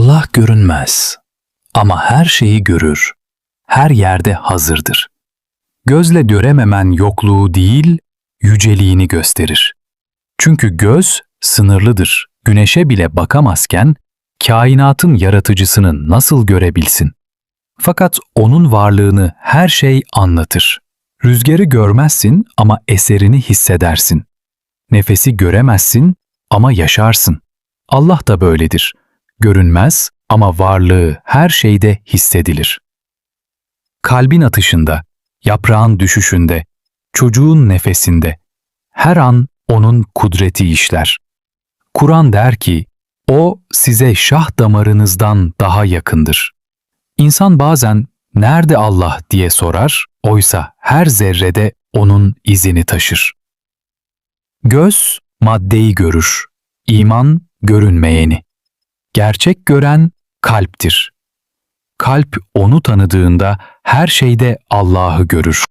Allah görünmez ama her şeyi görür. Her yerde hazırdır. Gözle görememen yokluğu değil, yüceliğini gösterir. Çünkü göz sınırlıdır. Güneşe bile bakamazken kainatın yaratıcısını nasıl görebilsin? Fakat onun varlığını her şey anlatır. Rüzgarı görmezsin ama eserini hissedersin. Nefesi göremezsin ama yaşarsın. Allah da böyledir. Görünmez ama varlığı her şeyde hissedilir. Kalbin atışında, yaprağın düşüşünde, çocuğun nefesinde, her an onun kudreti işler. Kur'an der ki, o size şah damarınızdan daha yakındır. İnsan bazen nerede Allah diye sorar, oysa her zerrede onun izini taşır. Göz maddeyi görür, iman görünmeyeni. Gerçek gören kalptir. Kalp onu tanıdığında her şeyde Allah'ı görür.